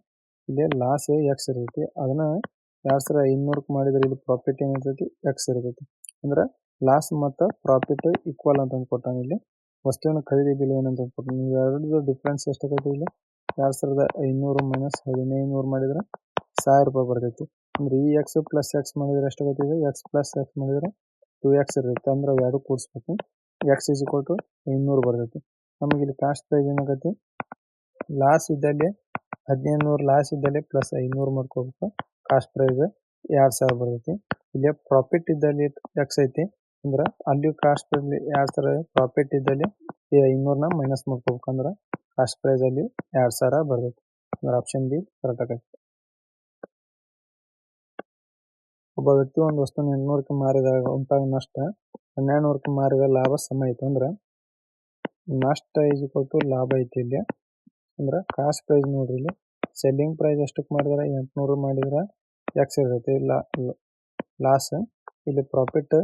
ಇಲ್ಲಿ ಲಾಸ್ ಎಕ್ಸ್ ಇರ್ತೈತಿ. ಅದನ್ನ ಎರಡು ಸಾವಿರದ ಐನೂರಕ್ಕೆ ಮಾಡಿದ್ರೆ ಇಲ್ಲಿ ಪ್ರಾಫಿಟ್ ಏನಿರ್ತೈತಿ ಎಕ್ಸ್ ಇರ್ತೈತಿ. ಅಂದ್ರೆ ಲಾಸ್ ಮತ್ತು ಪ್ರಾಫಿಟ್ ಈಕ್ವಲ್ ಅಂತ ಕೊಟ್ಟಾನ ಇಲ್ಲಿ. ವಸ್ತುವಿನ ಖರೀದಿ ಬೆಲೆ ಏನಂತ ಕೊಟ್ಟಾನ. ಎರಡರದ್ದು ಡಿಫ್ರೆನ್ಸ್ ಎಷ್ಟಾಗೈತಿ ಇಲ್ಲಿ? ಎರಡು ಸಾವಿರದ ಐನೂರು ಮೈನಸ್ ಹದಿನೈದು ನೂರು ಮಾಡಿದ್ರೆ ಸಾವಿರ ರೂಪಾಯಿ ಬರ್ತೈತಿ. ಅಂದ್ರೆ ಈ ಎಕ್ಸ್ ಪ್ಲಸ್ ಎಕ್ಸ್ ಮಾಡಿದ್ರೆ ಎಷ್ಟು ಇದು ಎಕ್ಸ್ ಪ್ಲಸ್ ಎಕ್ಸ್ ಮಾಡಿದ್ರೆ ಟು ಎಕ್ಸ್ ಇರುತ್ತೆ. ಅಂದ್ರೆ ಅವು ಎರಡು ಕೂಡಿಸ್ಬೇಕು ಎಕ್ಸ್ ಇಸ್ ಈಕ್ವಲ್ ಟು ಇನ್ನೂರು ಬರ್ತೈತಿ. ನಮಗೆ ಇಲ್ಲಿ ಕಾಸ್ಟ್ ಪ್ರೈಸ್ ಏನಾಗತ್ತೆ? ಲಾಸ್ ಇದ್ದಲ್ಲಿ ಹದಿನೈದು ನೂರು ಲಾಸ್ ಇದ್ದಲ್ಲಿ ಪ್ಲಸ್ ಐನೂರು ಮಾಡ್ಕೋಬೇಕು. ಕಾಸ್ಟ್ ಪ್ರೈಸ್ ಎರಡು ಸಾವಿರ ಬರ್ತೈತಿ. ಇಲ್ಲಿ ಪ್ರಾಫಿಟ್ ಇದ್ದಲ್ಲಿ ಎಕ್ಸ್ ಐತಿ. ಅಂದ್ರೆ ಅಲ್ಲಿ ಕಾಸ್ಟ್ ಎರಡು ಸಾವಿರ ಪ್ರಾಫಿಟ್ ಇದ್ದಲ್ಲಿ ಈ ಐನೂರನ್ನ ಮೈನಸ್ ಮಾಡ್ಕೋಬೇಕಂದ್ರೆ ಕಾಸ್ಟ್ ಪ್ರೈಸ್ ಅಲ್ಲಿ ಎರಡು ಸಾವಿರ ಬರ್ತೈತಿ. ಅಂದ್ರೆ ಆಪ್ಷನ್ ಬಿ ಕರೆಕ್ಟ್ ಆಗೈತಿ ಒಬ್ಬ ವ್ಯಕ್ತಿ ಒಂದು ವಸ್ತುನ ಎಂಟ್ನೂರಕ್ಕೆ ಮಾರಿದಾಗ ಉಂಟಾಗ ನಷ್ಟ ಹನ್ನೆರಡು ನೂರಕ್ಕೆ ಮಾರಿದ ಲಾಭ ಸಮ ಐತೆ ಅಂದ್ರೆ ನಷ್ಟ ಈಸ್ ಕೊಟ್ಟು ಲಾಭ ಐತಿ ಇಲ್ಲಿ. ಅಂದ್ರೆ ಕಾಸ್ಟ್ ಪ್ರೈಸ್ ನೋಡ್ರಿ ಇಲ್ಲಿ. ಸೆಲ್ಲಿಂಗ್ ಪ್ರೈಸ್ ಎಷ್ಟಕ್ಕೆ ಮಾಡಿದ್ರೆ? ಎಂಟುನೂರು ಮಾಡಿದ್ರೆ. ಎಕ್ಸ್ ಇರ್ತೈತಿ. ಲಾಸ್ ಇಲ್ಲಿ ಪ್ರಾಫಿಟ್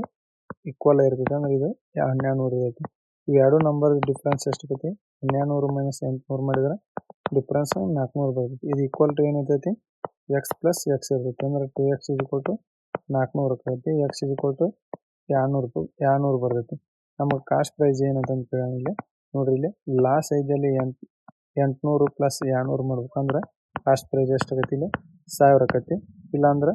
ಈಕ್ವಲ್ ಇರ್ತೈತೆ ಅಂದ್ರೆ ಇದು ಹನ್ನೆರಡು ನೂರು ಇರ್ತೈತಿ ಈ ಎರಡು ನಂಬರ್ ಡಿಫ್ರೆನ್ಸ್ ಎಷ್ಟು ಹನ್ನೆರಡು ನೂರು ಮೈನಸ್ ಎಂಟುನೂರು ಮಾಡಿದ್ರೆ. ಡಿಫ್ರೆನ್ಸ್ ನಾಲ್ಕುನೂರು ಬರ್ತೈತಿ. ಇದು ಈಕ್ವಲ್ ಟು ಏನೈತೈತಿ ಎಕ್ಸ್ ಪ್ಲಸ್ ಎಕ್ಸ್ ಇರ್ತೈತಿ. ಅಂದ್ರೆ two x is equal to ನಾಲ್ಕುನೂರು ಆಕೈತಿ ಎಕ್ಸ್ ಇಸ್ ಕೊಟ್ಟು ಎರಡ್ನೂರು ರೂಪಾಯಿ ಎರಡ್ನೂರು ಬರ್ತೈತಿ. ನಮಗೆ ಕಾಸ್ಟ್ ಪ್ರೈಸ್ ಏನಂತ ಕೇಳಿಲ್ಲ ಇಲ್ಲಿ ನೋಡ್ರಿ ಇಲ್ಲಿ ಲಾಸ್ ಐದಲ್ಲಿ ಎಂಟು ಎಂಟುನೂರು ಪ್ಲಸ್ ಎರಡ್ನೂರು ಮಾಡ್ಬೇಕಂದ್ರೆ ಕಾಸ್ಟ್ ಪ್ರೈಸ್ ಎಷ್ಟಾಗೈತಿ ಇಲ್ಲಿ? ಸಾವಿರ ಆಕೈತಿ ಇಲ್ಲಾಂದ್ರೆ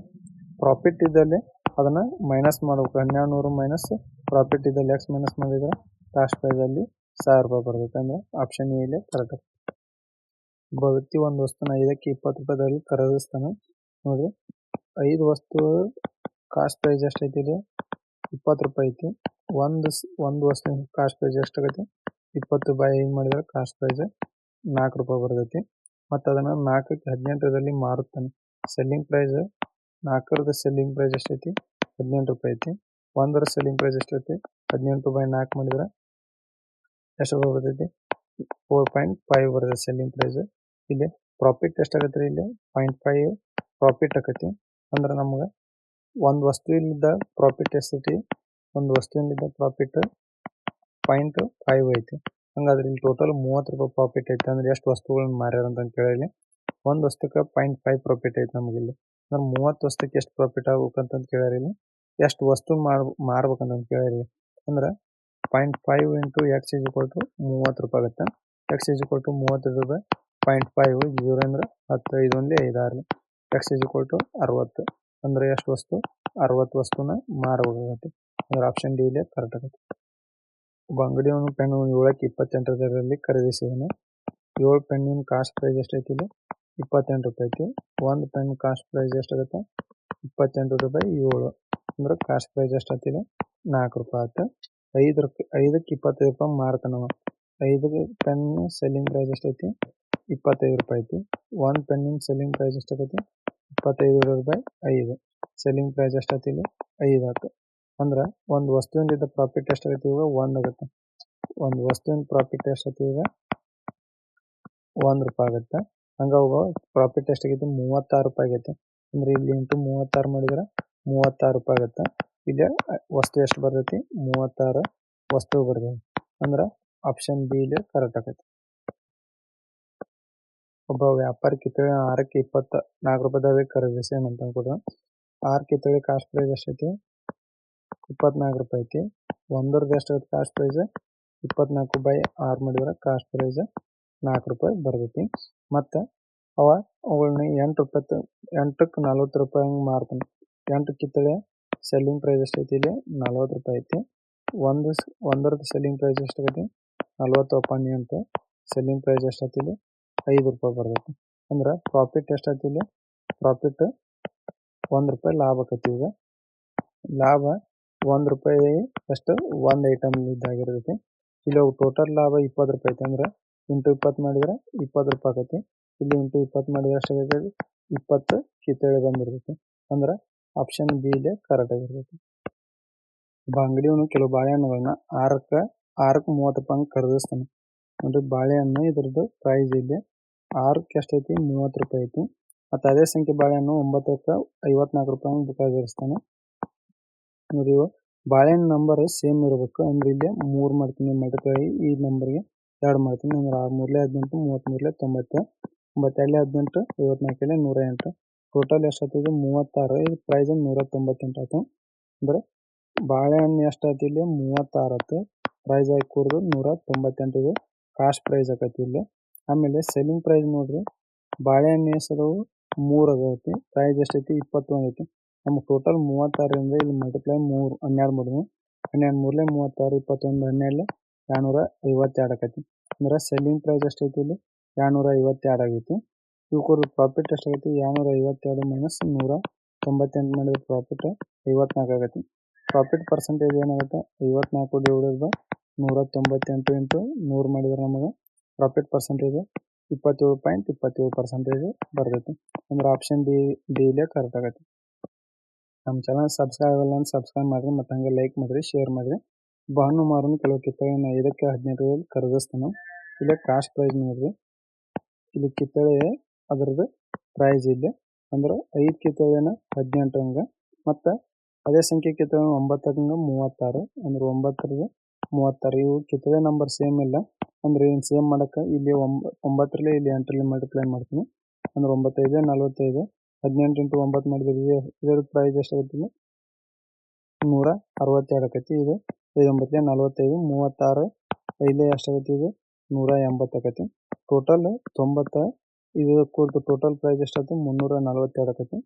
ಪ್ರಾಫಿಟ್ ಇದ್ದಲ್ಲಿ ಅದನ್ನ ಮೈನಸ್ ಮಾಡ್ಬೇಕು. ಹನ್ನೆರಡು ನೂರು ಮೈನಸ್ ಪ್ರಾಫಿಟ್ ಇದ್ದಲ್ಲಿ ಎಕ್ಸ್ ಮೈನಸ್ ಮಾಡಿದ್ರೆ ಕಾಸ್ಟ್ ಪ್ರೈಸ್ ಅಲ್ಲಿ ಸಾವಿರ ರೂಪಾಯಿ ಬರ್ತೈತೆ ಅಂದ್ರೆ ಆಪ್ಷನ್ ಎ ಇಲ್ಲಿ ಕರೆಕ್ಟ್ ಒಬ್ಬ ವ್ಯಕ್ತಿ ಒಂದು ವಸ್ತುನ ಐದಕ್ಕೆ ಇಪ್ಪತ್ತು ರೂಪಾಯಿದಲ್ಲಿ ಖರೀದಿಸ್ತಾನೆ. ನೋಡಿ ಐದು ವಸ್ತು ಕಾಸ್ಟ್ ಪ್ರೈಸ್ ಎಷ್ಟೈತಿ ಇಲ್ಲಿ? ಇಪ್ಪತ್ತು ರೂಪಾಯಿ ಐತಿ. ಒಂದು ಒಂದು ವಸ್ತು ಕಾಸ್ಟ್ ಪ್ರೈಸ್ ಎಷ್ಟು ಆಗೈತಿ? ಇಪ್ಪತ್ತು ಬೈ ಐದು ಮಾಡಿದ್ರೆ ಕಾಸ್ಟ್ ಪ್ರೈಸ್ ನಾಲ್ಕು ರೂಪಾಯಿ ಬರ್ತೈತಿ. ಮತ್ತು ಅದನ್ನ ನಾಲ್ಕಕ್ಕೆ ಹದಿನೆಂಟರಲ್ಲಿ ಮಾರುತ್ತಾನೆ. ಸೆಲ್ಲಿಂಗ್ ಪ್ರೈಸ್ ನಾಲ್ಕರದ ಸೆಲ್ಲಿಂಗ್ ಪ್ರೈಸ್ ಎಷ್ಟೈತಿ? ಹದಿನೆಂಟು ರೂಪಾಯಿ ಐತಿ. ಒಂದರ ಸೆಲ್ಲಿಂಗ್ ಪ್ರೈಸ್ ಎಷ್ಟೈತಿ? ಹದಿನೆಂಟು ಬೈ ನಾಲ್ಕು ಮಾಡಿದ್ರೆ ಎಷ್ಟು ಬರ್ತೈತಿ? ಫೋರ್ ಪಾಯಿಂಟ್ ಫೈವ್ ಬರ್ತದೆ ಸೆಲ್ಲಿಂಗ್ ಪ್ರೈಸ್ ಇಲ್ಲಿ ಪ್ರಾಫಿಟ್ ಎಷ್ಟಾಗತ್ತೆ ಇಲ್ಲಿ? ಪಾಯಿಂಟ್ ಫೈವ್ ಪ್ರಾಫಿಟ್ ಆಕತಿ ಅಂದ್ರೆ ನಮ್ಗೆ ಒಂದು ವಸ್ತುವಿನಿಂದ ಪ್ರಾಫಿಟ್ ಎಷ್ಟೈತಿ ಒಂದು ವಸ್ತುವಿನಿಂದ ಪ್ರಾಫಿಟ್ ಪಾಯಿಂಟ್ ಫೈವ್ ಐತಿ. ಹಂಗಾದ್ರೆ ಇಲ್ಲಿ ಟೋಟಲ್ ಮೂವತ್ತು ರೂಪಾಯಿ ಪ್ರಾಫಿಟ್ ಐತಿ. ಅಂದ್ರೆ ಎಷ್ಟು ವಸ್ತುಗಳನ್ನ ಮಾರ್ಯಾರ ಅಂತ ಕೇಳಿ ಒಂದು ವಸ್ತುಕ್ಕೆ ಪಾಯಿಂಟ್ ಫೈವ್ ಪ್ರಾಫಿಟ್ ಐತಿ ನಮ್ಗೆ ಇಲ್ಲಿ. ಅಂದ್ರೆ ಮೂವತ್ತು ವಸ್ತುಕ್ಕೆ ಎಷ್ಟು ಪ್ರಾಫಿಟ್ ಆಗ್ಬೇಕಂತ ಕೇಳ್ಯಾರ ಇಲ್ಲಿ. ಎಷ್ಟು ವಸ್ತು ಮಾರ್ ಮಾರ್ಬೇಕಂತ ಕೇಳ್ಯಾರ ಅಂದ್ರೆ point five into x is equal to ಮೂವತ್ತು ರೂಪಾಯಿ ಆಗುತ್ತೆ. ಎಕ್ಸ್ ಇಸ್ ಈಕ್ವಲ್ ಟು ಮೂವತ್ತು ರೂಪಾಯಿ ಪಾಯಿಂಟ್ ಫೈವ್ ಜೀರೋ ಅಂದ್ರೆ ಹತ್ತು ಐದು ಒಂದೇ ಐದಾರು. ಎಕ್ಸ್ ಇಸ್ ಈಕ್ವಲ್ ಟು ಅರವತ್ತು. ಅಂದ್ರೆ ಎಷ್ಟು ವಸ್ತು? ಅರವತ್ತು ವಸ್ತುನ ಮಾರಬೇಕಾಗತ್ತೆ ಅಂದ್ರೆ ಆಪ್ಷನ್ ಡಿ ಇಲ್ಲೇ ಕರೆಕ್ಟ್ ಆಗುತ್ತೆ. ಒಬ್ಬ ಅಂಗಡಿಯವನು ಪೆನ್ ಏಳಕ್ಕೆ ಇಪ್ಪತ್ತೆಂಟರಲ್ಲಿ ಖರೀದಿಸಿದನು. ಏಳು ಪೆನ್ನಿನ ಕಾಸ್ಟ್ ಪ್ರೈಸ್ ಎಷ್ಟೈತಿ ಇಲ್ಲಿ? ಇಪ್ಪತ್ತೆಂಟು ರೂಪಾಯಿ ಐತಿ ಒಂದು ಪೆನ್ ಕಾಸ್ಟ್ ಪ್ರೈಸ್ ಎಷ್ಟಾಗುತ್ತೆ? ಇಪ್ಪತ್ತೆಂಟು ರೂಪಾಯಿ ಏಳು. ಅಂದ್ರೆ ಕಾಸ್ಟ್ ಪ್ರೈಸ್ ಎಷ್ಟಾಗ್ತಿಲ್ಲ ನಾಲ್ಕು ರೂಪಾಯಿ ಆಯ್ತು ಐದು ರೂಪಾಯಿ ಐದಕ್ಕೆ ಇಪ್ಪತ್ತೈದು ರೂಪಾಯಿ ಮಾರ್ತಾನವ. ಐದಕ್ಕೆ ಪೆನ್ ಸೆಲ್ಲಿಂಗ್ ಪ್ರೈಸ್ ಎಷ್ಟೈತಿ? ಇಪ್ಪತ್ತೈದು ರೂಪಾಯಿ ಐತಿ ಒಂದು ಪೆನ್ನಿನ ಸೆಲ್ಲಿಂಗ್ ಪ್ರೈಸ್ ಎಷ್ಟಾಗೈತಿ ಇಪ್ಪತ್ತೈದು ರೂಪಾಯಿ ಐದು. ಸೆಲ್ಲಿಂಗ್ ಪ್ರೈಸ್ ಎಷ್ಟಾಗ್ತಿ ಇಲ್ಲಿ? ಐದು ಆಯ್ತು. ಅಂದ್ರೆ ಒಂದು ವಸ್ತುವಿನಿಂದ ಪ್ರಾಫಿಟ್ ಎಷ್ಟಾಗೈತಿ ಇವಾಗ? ಒಂದು ಆಗುತ್ತೆ. ಒಂದು ವಸ್ತುವಿನ ಪ್ರಾಫಿಟ್ ಎಷ್ಟಾಯ್ತು ಈಗ ಒಂದು ರೂಪಾಯಿ ಆಗುತ್ತೆ. ಹಂಗ ಪ್ರಾಫಿಟ್ ಎಷ್ಟಾಗೈತಿ ಮೂವತ್ತಾರು ರೂಪಾಯಿ ಆಗೈತಿ. ಅಂದ್ರೆ ಇಲ್ಲಿ ಇಂಟು ಮೂವತ್ತಾರು ಮಾಡಿದ್ರೆ ಮೂವತ್ತಾರು ರೂಪಾಯಿ ಆಗುತ್ತೆ. ಇಲ್ಲಿ ವಸ್ತು ಎಷ್ಟು ಬರ್ತೈತಿ? ಮೂವತ್ತಾರು ವಸ್ತು ಬರ್ತೈತಿ. ಅಂದ್ರೆ ಆಪ್ಷನ್ ಬಿ ಇಲ್ಲಿ ಕರೆಕ್ಟ್ ಆಗೈತಿ ಒಬ್ಬ ವ್ಯಾಪಾರಿ ಕಿತ್ತಳೆ ಆರಕ್ಕೆ ಇಪ್ಪತ್ತ ನಾಲ್ಕು ರೂಪಾಯಿದಾಗ ಖರೀದಿಸಿ ಅಂತ ಕೂಡ ಆರು ಕಿತ್ತಳೆ ಕಾಸ್ಟ್ ಪ್ರೈಸ್ ಎಷ್ಟೈತಿ? ಇಪ್ಪತ್ನಾಲ್ಕು ರೂಪಾಯಿ ಐತಿ. ಒಂದರದ್ದು ಎಷ್ಟಾಗತ್ತೆ ಕಾಸ್ಟ್ ಪ್ರೈಸ್ ಇಪ್ಪತ್ನಾಲ್ಕು ಬೈ ಆರು ಮಾಡಿದ್ರೆ ಕಾಸ್ಟ್ ಪ್ರೈಸ್ ನಾಲ್ಕು ರೂಪಾಯಿ ಬರ್ತೈತಿ. ಮತ್ತು ಅವ ಅವುಗಳನ್ನ ಎಂಟು ರೂಪಾಯಿ ಎಂಟಕ್ಕೆ ನಲ್ವತ್ತು ರೂಪಾಯಿ ಹಂಗೆ ಮಾರ್ತಾನೆ. ಎಂಟು ಕಿತ್ತಳೆ ಸೆಲ್ಲಿಂಗ್ ಪ್ರೈಸ್ ಎಷ್ಟೈತಿ ಇಲ್ಲಿ? ನಲ್ವತ್ತು ರೂಪಾಯಿ ಐತಿ. ಒಂದು ಒಂದರದ್ದು ಸೆಲ್ಲಿಂಗ್ ಪ್ರೈಸ್ ಎಷ್ಟಾಗೈತಿ ನಲ್ವತ್ತು ಒಪ್ಪಂದು ಅಂತ ಸೆಲ್ಲಿಂಗ್ ಪ್ರೈಸ್ ಎಷ್ಟೈತಿ ಇಲ್ಲಿ? ಐದು ರೂಪಾಯಿ ಬರ್ತೈತಿ. ಅಂದ್ರ ಪ್ರಾಫಿಟ್ ಎಷ್ಟ್ ಎಷ್ಟೈತಿ ಇಲ್ಲಿ? ಪ್ರಾಫಿಟ್ ಒಂದ್ ರೂಪಾಯಿ ಲಾಭ ಆಕತಿ ಈಗ. ಲಾಭ ಒಂದ್ ರೂಪಾಯಿ ಅಷ್ಟು ಒಂದ್ ಐಟಮ್ ಇದ್ದಾಗಿರ್ತೈತಿ. ಇಲ್ಲಿ ಟೋಟಲ್ ಲಾಭ ಇಪ್ಪತ್ತು ರೂಪಾಯಿ ಐತಿ. ಅಂದ್ರ ಇಂಟು ಇಪ್ಪತ್ತು ಮಾಡಿದ್ರ ಇಪ್ಪತ್ತು ರೂಪಾಯಿ ಆಕತಿ ಇಲ್ಲಿ ಇಂಟು ಇಪ್ಪತ್ತು ಮಾಡಿದ್ರೆ ಎಷ್ಟಾಗೈತಿ ಇಪ್ಪತ್ತು ಕಿತ್ತಳೆ ಬಂದಿರ್ತೈತಿ. ಅಂದ್ರ ಆಪ್ಷನ್ ಬಿ ಇಲ್ಲೇ ಕರೆಕ್ಟ್ ಆಗಿರ್ತೈತಿ. ಬಂಗಡಿಯವನು ಕೆಲವು ಬಾಳೆಹಣ್ಣುಗಳನ್ನ ಆರಕ್ಕ, ಆರಕ್ಕೆ ಮೂವತ್ತು ರೂಪಾಯಿ ಖರೀದಿಸ್ತಾನೆ. ನೋಡ್ರಿ ಬಾಳೆಹಣ್ಣು ಇದರದ್ದು ಪ್ರೈಸ್ ಇದೆ. ಆರಕ್ಕೆ ಐತಿ ಮೂವತ್ತು ರೂಪಾಯಿ ಐತಿ. ಮತ್ತೆ ಅದೇ ಸಂಖ್ಯೆ ಬಾಳೆಹಣ್ಣು ಒಂಬತ್ತಕ್ಕೆ ಐವತ್ನಾಲ್ಕು ರೂಪಾಯಿ ಹಂಗೆ ಬೇಕಾಗಿರ್ಸ್ತಾನೆ ನೋಡಿ ಬಾಳೆಹಣ್ಣು ನಂಬರ್ ಸೇಮ್ ಇರಬೇಕು. ಅಂದ್ರೆ ಇಲ್ಲಿ ಮೂರು ಮಾಡ್ತೀನಿ ಮಡಕಾಯಿ ಈ ನಂಬರ್ಗೆ ಎರಡು ಮಾಡ್ತೀನಿ. ಅಂದ್ರೆ ಆರು ಮೂರಲೆ ಹದಿನೆಂಟು ಮೂವತ್ತ್ಮೂರಲೇ ತೊಂಬತ್ತು. ಒಂಬತ್ತಲ್ಲೇ ಹದಿನೆಂಟು ಐವತ್ನಾಲ್ಕಲೆ ನೂರ ಎಂಟು ಟೋಟಲ್ ಎಷ್ಟಾಗ್ತದೆ ಮೂವತ್ತಾರು. ಇದು ಪ್ರೈಸ್ ನೂರ ತೊಂಬತ್ತೆಂಟು ಆಯ್ತು. ಅಂದ್ರೆ ಬಾಳೆಹಣ್ಣು ಎಷ್ಟಾಯ್ತು ಇಲ್ಲಿ? ಮೂವತ್ತಾರು ಆಯ್ತು. ಪ್ರೈಸ್ ಆಗಿ ಕೂಡಿದು ನೂರ ತೊಂಬತ್ತೆಂಟು ಇದು. ಕಾಸ್ಟ್ ಪ್ರೈಸ್ ಆಗತಿ ಇಲ್ಲಿ. ಆಮೇಲೆ ಸೆಲ್ಲಿಂಗ್ ಪ್ರೈಸ್ ನೋಡ್ರಿ. ಬಾಳೆಹಣ್ಣು ಹೆಸರು ಮೂರು ಆಗೈತಿ ಪ್ರೈಸ್ ಎಷ್ಟೈತಿ ಇಪ್ಪತ್ತೊಂದು ಐತಿ. ನಮ್ಗೆ ಟೋಟಲ್ ಮೂವತ್ತಾರರಿಂದ ಇಲ್ಲಿ ಮಲ್ಟಿಪ್ಲೈ ಮೂರು, ಹನ್ನೆರಡು ಮಾಡಿದ್ವಿ. ಹನ್ನೆರಡು ಮೂರಲೆ ಮೂವತ್ತಾರು, ಇಪ್ಪತ್ತೊಂದು ಹನ್ನೆರಡು ಎರಡ್ನೂರ ಐವತ್ತೆರಡು ಆಕತಿ. ಅಂದ್ರೆ ಸೆಲ್ಲಿಂಗ್ ಪ್ರೈಸ್ ಎಷ್ಟೈತಿ ಇಲ್ಲಿ? ಎರಡ್ನೂರ ಐವತ್ತೆರಡು ಆಗೈತಿ. ಇವಕ್ಕೂ ಪ್ರಾಫಿಟ್ ಎಷ್ಟಾಗೈತಿ ಎರಡ್ನೂರ ಐವತ್ತೆರಡು ಮೈನಸ್ ನೂರ ತೊಂಬತ್ತೆಂಟು ಮಾಡಿದ್ರೆ ಪ್ರಾಫಿಟ್ ಐವತ್ನಾಲ್ಕು ಆಗೈತಿ. ಪ್ರಾಫಿಟ್ ಪರ್ಸೆಂಟೇಜ್ ಏನಾಗುತ್ತೆ? ಐವತ್ನಾಲ್ಕು ಡಿವೈಡೆಡ್ ಬೈ ನೂರ ತೊಂಬತ್ತೆಂಟು ಇಂಟು ನೂರು ಮಾಡಿದ್ರೆ ನಮಗೆ ಪ್ರಾಫಿಟ್ ಪರ್ಸೆಂಟೇಜ್ ಇಪ್ಪತ್ತೇಳು ಪಾಯಿಂಟ್ ಇಪ್ಪತ್ತೇಳು ಪರ್ಸೆಂಟೇಜ್ ಬರ್ತೈತಿ. ಅಂದ್ರೆ ಆಪ್ಷನ್ ಡಿ ಡಿಲೇ ಕರೆಕ್ಟ್ ಆಗತ್ತೆ. ನಮ್ಮ ಚಾನಲ್ ಸಬ್ಸ್ಕ್ರೈಬ್ ಆಗಲ್ಲ ಅಂತ ಸಬ್ಸ್ಕ್ರೈಬ್ ಮಾಡಿರಿ, ಮತ್ತು ಹಂಗೆ ಲೈಕ್ ಮಾಡಿರಿ ಶೇರ್ ಮಾಡಿರಿ. ಬಾನು ಮಾರನು ಕೆಲವು ಕಿತ್ತಳೆ ಐದಕ್ಕೆ ಹದಿನೆಂಟು ರೂಪಾಯಿ ಖರೀದಿಸ್ತಾನೆ. ಇಲ್ಲೇ ಕಾಸ್ಟ್ ಪ್ರೈಸ್ ನೋಡ್ರಿ. ಇಲ್ಲಿ ಕಿತ್ತಳೆ ಅದರದ್ದು ಪ್ರೈಸ್ ಇಲ್ಲಿ. ಅಂದ್ರೆ ಐದು ಕಿತ್ತಳೆನ ಹದಿನೆಂಟು ಹಂಗೆ. ಮತ್ತು ಅದೇ ಸಂಖ್ಯೆ ಕಿತ್ತಳೆ ಒಂಬತ್ತರಿಂದ ಮೂವತ್ತಾರು. ಅಂದ್ರೆ ಒಂಬತ್ತರಿಗೆ ಮೂವತ್ತಾರು. ಇವು ಕಿತ್ತಳೆ ನಂಬರ್ ಸೇಮ್ ಇಲ್ಲ. ಅಂದ್ರೆ ಏನು ಸೇಮ್ ಮಾಡಕ್ಕೆ ಇಲ್ಲಿ ಒಂಬ, ಒಂಬತ್ತರಲ್ಲಿ ಇಲ್ಲಿ ಎಂಟರಲ್ಲಿ ಮಲ್ಟಿಪ್ಲೈ ಮಾಡ್ತೀನಿ. ಅಂದ್ರೆ ಒಂಬತ್ತೈದು, ನಲವತ್ತೈದು, ಹದಿನೆಂಟು ಇಂಟು ಒಂಬತ್ತು ಮಾಡಿದ್ರೆ ಇದು ಇದರ ಪ್ರೈಸ್ ಎಷ್ಟಾಗುತ್ತೆ ನೂರ ಅರವತ್ತೆರಡು ಆಕತಿ. ಇದು ಐದೊಂಬತ್ತಲೆ ನಲವತ್ತೈದು, ಮೂವತ್ತಾರು ಐದೇ ಎಷ್ಟಾಗುತ್ತೆ ಇದು? ನೂರ ಎಂಬತ್ತು ಆಕೈತಿ. ಟೋಟಲ್ ತೊಂಬತ್ತ, ಇದು ಕೂಡ್ತು ಟೋಟಲ್ ಪ್ರೈಸ್ ಎಷ್ಟಾಯ್ತು ಮುನ್ನೂರ ನಲವತ್ತೆರಡು ಆಕೈತಿ.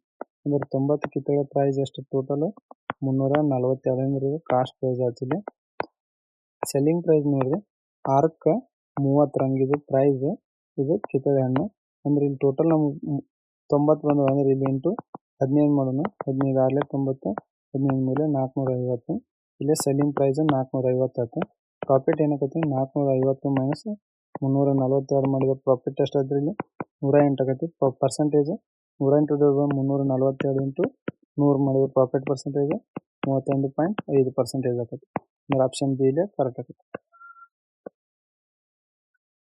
ಅಂದ್ರೆ ತೊಂಬತ್ತು ಕಿತ್ತಳೆ ಪ್ರೈಸ್ ಎಷ್ಟು? ಟೋಟಲ್ ಮುನ್ನೂರ ನಲವತ್ತೆರಡು. ಅಂದ್ರೆ ಕಾಸ್ಟ್ ಪ್ರೈಸ್ ಇಲ್ಲಿ. ಸೆಲ್ಲಿಂಗ್ ಪ್ರೈಸ್ ನೋಡ್ರಿ ಆರಕ್ಕೆ ಮೂವತ್ತು ರಂಗಿದು ಇದು ಪ್ರೈಸ್ ಇದು ಕಿತ್ತಳೆ ಹಣ್ಣು. ಅಂದ್ರೆ ಇಲ್ಲಿ ಟೋಟಲ್ ನಮ್ಗೆ ತೊಂಬತ್ತು ಬಂದವು ಅಂದ್ರೆ ಇಲ್ಲಿ ಇಂಟು ಹದಿನೈದು ಮಾಡೋಣ. ಹದಿನೈದು ಆರಲೆ ತೊಂಬತ್ತು, ಹದಿನೈದು ಮೇಲೆ ನಾಲ್ಕುನೂರ ಐವತ್ತು. ಇಲ್ಲೇ ಸೆಲ್ಲಿಂಗ್ ಪ್ರೈಸ್ ನಾಲ್ಕುನೂರ ಐವತ್ತು ಆಯ್ತು ಪ್ರಾಫಿಟ್ ಏನಾಕೈತಿ ನಾಲ್ಕುನೂರ ಐವತ್ತು ಮೈನಸ್ ಮುನ್ನೂರ ನಲವತ್ತೆರಡು ಮಾಡಿದ ಪ್ರಾಫಿಟ್ ಎಷ್ಟಾದ್ರಿ ಇಲ್ಲಿ? ನೂರ ಎಂಟು ಆಗತ್ತೆ. ಪರ್ಸೆಂಟೇಜ್ ನೂರ ಎಂಟು ಮುನ್ನೂರ ನಲವತ್ತೆರಡು ಇಂಟು ನೂರು ಮಾಡಿದ ಪ್ರಾಫಿಟ್ ಪರ್ಸೆಂಟೇಜ್ ಮೂವತ್ತೊಂದು ಪಾಯಿಂಟ್ ಐದು ಪರ್ಸೆಂಟೇಜ್ ಆಗೈತಿ ಅಂದ್ರೆ ಆಪ್ಷನ್ ಬಿ ಇಲ್ಲೇ ಕರೆಕ್ಟ್ ಆಗೈತಿ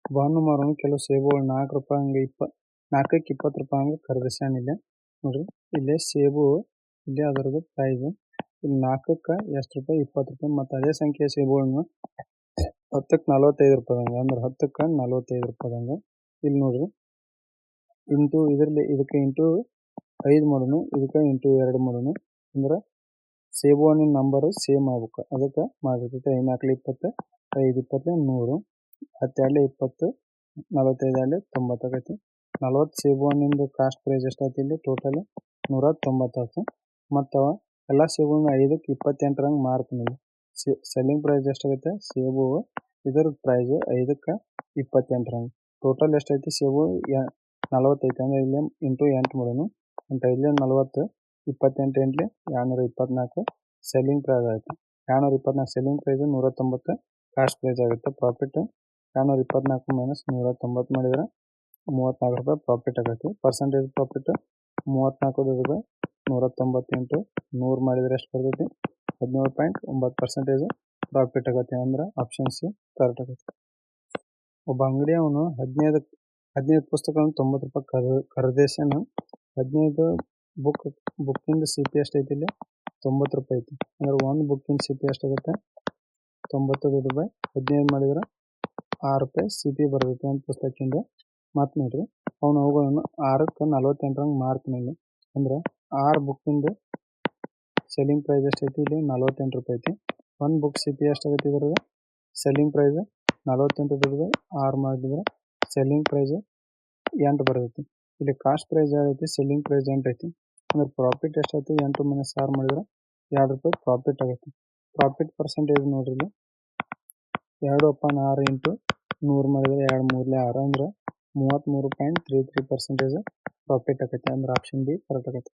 ಬಾನು ಮಾರೋನು ಕೆಲವು ಸೇಬುಗಳು ನಾಲ್ಕು ರೂಪಾಯಿ ಹಂಗೆ ಇಪ್ಪ ನಾಲ್ಕಕ್ಕೆ ಇಪ್ಪತ್ತು ರೂಪಾಯಿ ಹಂಗೆ ಖರೀದಿಸ್ಯಾನ ಇಲ್ಲಿ ನೋಡ್ರಿ ಇಲ್ಲೇ ಸೇಬು ಇಲ್ಲಿ ಅದರದ್ದು ಪ್ರೈಸ್ ಇಲ್ಲಿ ನಾಲ್ಕಕ್ಕೆ ಎಷ್ಟು ರೂಪಾಯಿ ಇಪ್ಪತ್ತು ರೂಪಾಯಿ ಮತ್ತು ಅದೇ ಸಂಖ್ಯೆಯ ಸೇಬುಗಳನ್ನು ಹತ್ತಕ್ಕೆ ನಲವತ್ತೈದು ರೂಪಾಯಿದಂಗೆ ಅಂದ್ರೆ ಹತ್ತಕ್ಕೆ ನಲವತ್ತೈದು ರೂಪಾಯಿದಂಗೆ ಇಲ್ಲಿ ನೋಡ್ರಿ ಇಂಟು ಇದರಲ್ಲಿ ಇದಕ್ಕೆ ಇಂಟು ಐದು ಮಾಡೋನು ಇದಕ್ಕೆ ಇಂಟು ಎರಡು ಮಾಡೋನು ಅಂದ್ರೆ ಸೇಬು ಹಣ್ಣಿನ ನಂಬರು ಸೇಮ್ ಆಗ್ಬೇಕು ಅದಕ್ಕೆ ಮಾಡಿರ್ತೈತೆ. ಐನಾಕ್ಲಿ ಇಪ್ಪತ್ತು, ಐದು ಇಪ್ಪತ್ತು, ನೂರು ಹತ್ತೆರಡು ಇಪ್ಪತ್ತು, ನಲವತ್ತೈದು ಅಲ್ಲಿ ತೊಂಬತ್ತಾಗೈತಿ ನಲ್ವತ್ತು ಸೇಬು ಹಣ್ಣಿಂದು ಕಾಸ್ಟ್ ಪ್ರೈಸ್ ಎಷ್ಟಾಯ್ತು ಇಲ್ಲಿ? ಟೋಟಲ್ ನೂರ ತೊಂಬತ್ತಾಯ್ತು ಮತ್ತು ಎಲ್ಲ ಸೇಬು ಐದಕ್ಕೆ ಇಪ್ಪತ್ತೆಂಟರಂಗೆ ಮಾರ್ತೀನಿ ಸೆ ಸೆಲ್ಲಿಂಗ್ ಪ್ರೈಸ್ ಎಷ್ಟಾಗೈತೆ? ಸೇಬು ಇದರ ಪ್ರೈಸ್ ಐದಕ್ಕೆ ಇಪ್ಪತ್ತೆಂಟರಂಗೆ ಟೋಟಲ್ ಎಷ್ಟೈತಿ ಸೇಬು ನಲವತ್ತೈತೆ ಅಂದರೆ ಇಲ್ಲಿ ಇಂಟು ಎಂಟು ಮೂರನು. ಎಂಟು ಇಲ್ಲಿ ನಲವತ್ತು ಇಪ್ಪತ್ತೆಂಟು ಎಂಟ್ಲಿ ಎರಡುನೂರ ಇಪ್ಪತ್ನಾಲ್ಕು ಸೆಲ್ಲಿಂಗ್ ಪ್ರೈಸ್ ಆಯಿತು. ಎರಡ್ನೂರ ಇಪ್ಪತ್ನಾಲ್ಕು ಸೆಲ್ಲಿಂಗ್ ಪ್ರೈಸ್ ನೂರ ತೊಂಬತ್ತು ಕಾಸ್ಟ್ ಪ್ರೈಸ್ ಆಗುತ್ತೆ ಪ್ರಾಫಿಟ್ ಎರಡ್ನೂರ ಇಪ್ಪತ್ನಾಲ್ಕು ಮೈನಸ್ ನೂರ ತೊಂಬತ್ತು ಮಾಡಿದ್ರೆ ಮೂವತ್ನಾಲ್ಕು ರೂಪಾಯಿ ಪ್ರಾಫಿಟ್ ಆಗುತ್ತೆ. ಪರ್ಸೆಂಟೇಜ್ ಪ್ರಾಫಿಟ್ ಮೂವತ್ನಾಲ್ಕು ರೂಪಾಯಿ ನೂರ ತೊಂಬತ್ತೆಂಟು ನೂರು ಮಾಡಿದ್ರೆ ಎಷ್ಟು ಬರ್ತೈತಿ? ಹದಿನೇಳು ಪಾಯಿಂಟ್ ಒಂಬತ್ತು ಪರ್ಸೆಂಟೇಜ್ ಪ್ರಾಫಿಟ್ ಆಗುತ್ತೆ ಅಂದ್ರೆ ಆಪ್ಷನ್ ಸಿ ಕರೆಕ್ಟ್ ಆಗುತ್ತೆ. ಒಬ್ಬ ಅಂಗಡಿ ಅವನು ಹದಿನೈದು ಹದಿನೈದು ಪುಸ್ತಕಗಳನ್ನು ತೊಂಬತ್ತು ರೂಪಾಯಿ ಕರ್ ಖರೀದಿಸ್ಯಾನ ಹದಿನೈದು ಬುಕ್ ಬುಕ್ಕಿಂದ ಸಿಪಿ ಎಷ್ಟ್ ಐತಿ ಇಲ್ಲಿ? ತೊಂಬತ್ತು ರೂಪಾಯಿ ಐತಿ. ಅಂದ್ರೆ ಒಂದ್ ಬುಕ್ಕಿನ ಸಿಪಿ ಎಷ್ಟ್ ಆಗುತ್ತೆ? ತೊಂಬತ್ತು ರೂಪಾಯಿ ಹದಿನೈದು ಮಾಡಿದ್ರೆ ಆರು ರೂಪಾಯಿ ಸಿಪಿ ಬರ್ತೈತಿ ಒಂದು ಪುಸ್ತಕದಿಂದ ಮತ್ತು ನೋಡ್ರಿ. ಅವನು ಅವುಗಳನ್ನು ಆರಕ್ಕೆ ನಲವತ್ತೆಂಟರಂಗೆ ಮಾರ್ತೀನಿ ಇಲ್ಲಿ ಅಂದ್ರೆ ಆರು ಬುಕ್ಕಿಂದು ಸೆಲ್ಲಿಂಗ್ ಪ್ರೈಸ್ ಎಷ್ಟೈತಿ ಇಲ್ಲಿ? ನಲವತ್ತೆಂಟು ರೂಪಾಯಿ ಐತಿ. ಒಂದ್ ಬುಕ್ ಸಿಪಿ ಎಷ್ಟ್ ಆಗುತ್ತೆ ಇದ್ರದ್ದು? ಸೆಲ್ಲಿಂಗ್ ಪ್ರೈಸ್ ನಲವತ್ತೆಂಟು ರೂಪಾಯಿ ಆರು ಮಾಡಿದ್ರೆ ಸೆಲ್ಲಿಂಗ್ ಪ್ರೈಸ್ ಎಂಟು ಬರ್ತೈತಿ. ಇಲ್ಲಿ ಕಾಸ್ಟ್ ಪ್ರೈಸ್ ಐತಿ ಸೆಲ್ಲಿಂಗ್ ಪ್ರೈಸ್ ಎಂಟು ಐತಿ. ಅಂದ್ರೆ ಪ್ರಾಫಿಟ್ ಎಷ್ಟೈತಿ ಎಂಟು ಮೈನಸ್ ಆರು ಮಾಡಿದ್ರೆ ಎರಡು ರೂಪಾಯಿ ಪ್ರಾಫಿಟ್ ಆಗೈತಿ ಪ್ರಾಫಿಟ್ ಪರ್ಸೆಂಟೇಜ್ ನೋಡ್ರಿ ಇಲ್ಲಿ ಎರಡು ಅಪಾನ್ ಆರು ಇಂಟು ನೂರು ಮಾಡಿದ್ರೆ ಎರಡು ಮೂರಲೆ ಆರು ಅಂದ್ರೆ ಮೂವತ್ತ್ಮೂರು point three three percentage profit ಆಗೈತಿ ಅಂದ್ರೆ ಆಪ್ಷನ್ ಬಿ ಕರೆಕ್ಟ್ ಆಗೈತಿ